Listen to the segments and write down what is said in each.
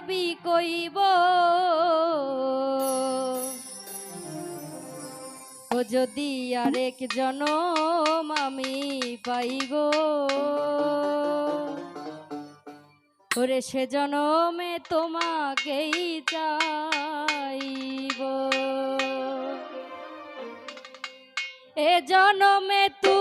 সবই কইব। ও যদি আরেক জনম আমি পাইব। ওরে সে জনমে তোমাকেই চাইব। এ জনমে তুমি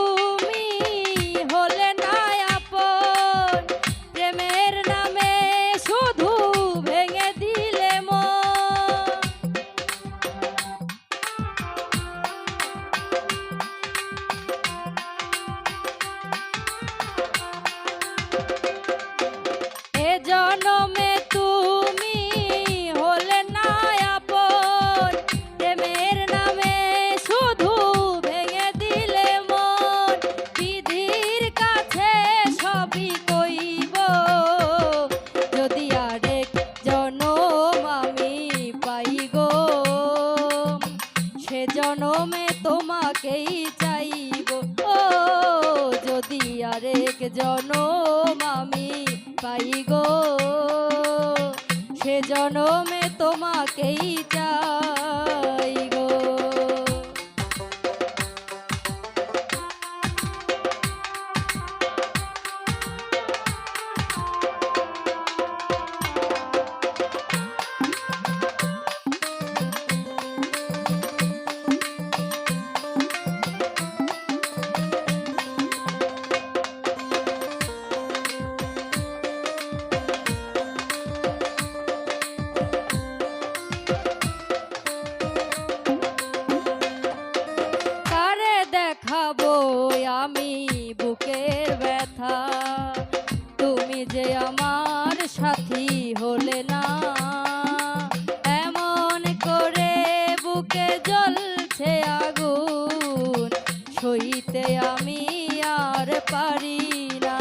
আরেক জনম আমি পাই গো। সে জনমে তোমাকেই চাই জ্বলছে আগুন, সইতে আমি আর পারি না।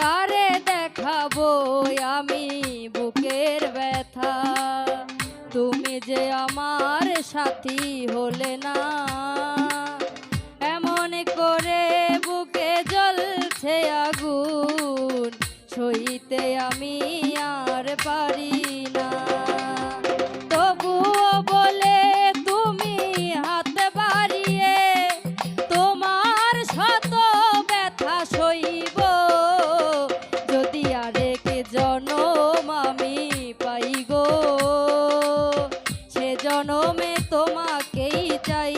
কারে দেখাবো আমি বুকের ব্যথা? তুমি যে আমার সাথী হলে না। করে বুকে জ্বলছে আগুন, সইতে আমি আর পারি না। তবুও বলে, তুমি হাত বাড়িয়ে তোমার শত ব্যথা সইব। যদি আরেক জনম আমি পাই গো, সে জনমে তোমাকেই চাই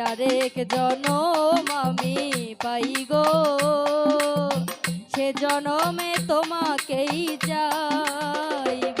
আরেক জনম আমি পাই গো। সে জনমে তোমাকেই চাইব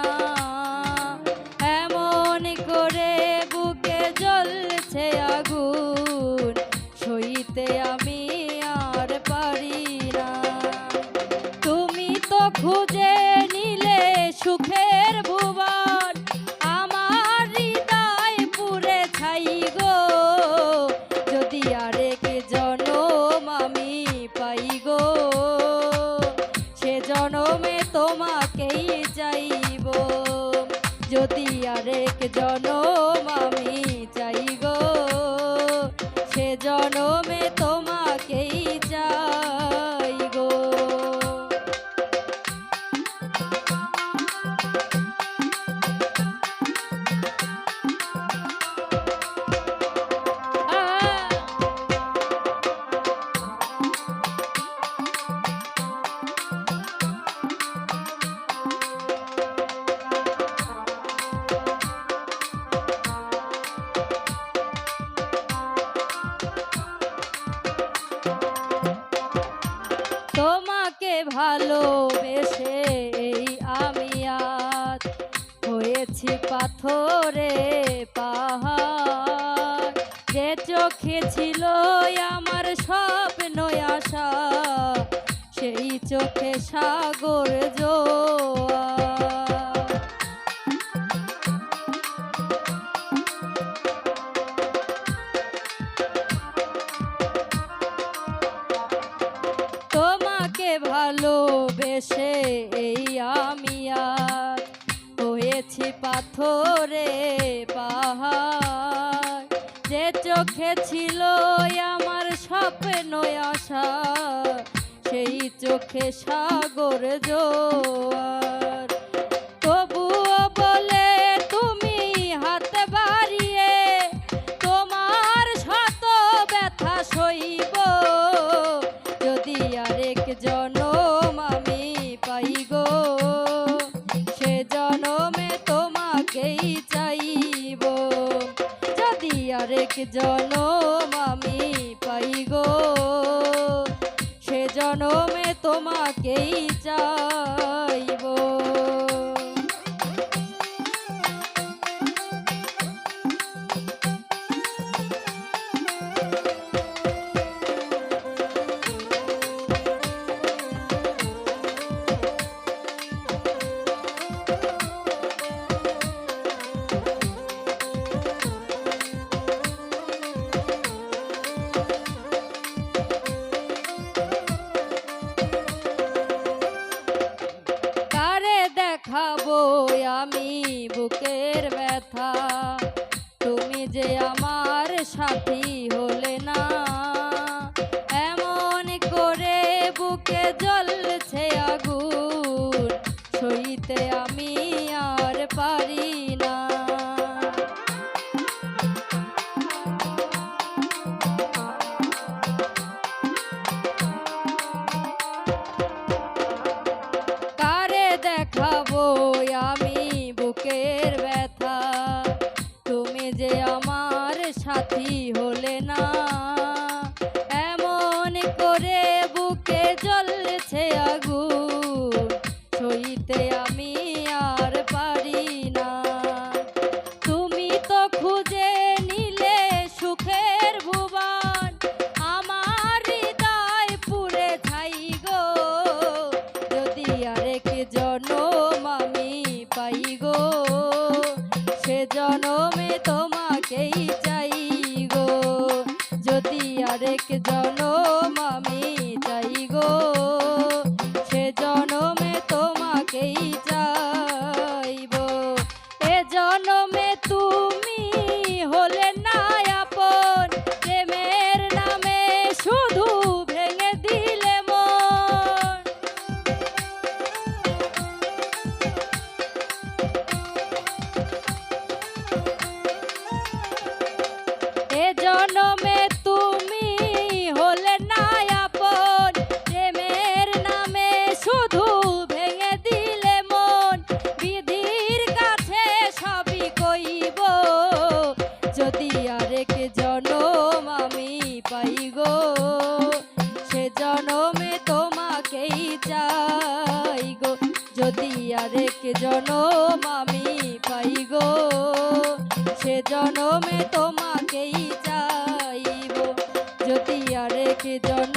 জনমে তোমাকেই চাইব। যদি আরেক জনম চোখে ছিল আমার স্বপ্ন আশা। সেই চোখে সাগর জো তোমাকে ভালোবেসে এই আমি আর হয়েছি পাথরে পাহাড়। চোখে ছিল আমার স্বপ্ন আশা সেই চোখে সাগর জোয়া Don't know. জনমে তোমাকেই চাই গো। যদি আরেক জনম আমি চাই গো। যদি আরেক জনম আমি পাই গো সে জনমে তোমাকেই চাইব। যদি আরেক জন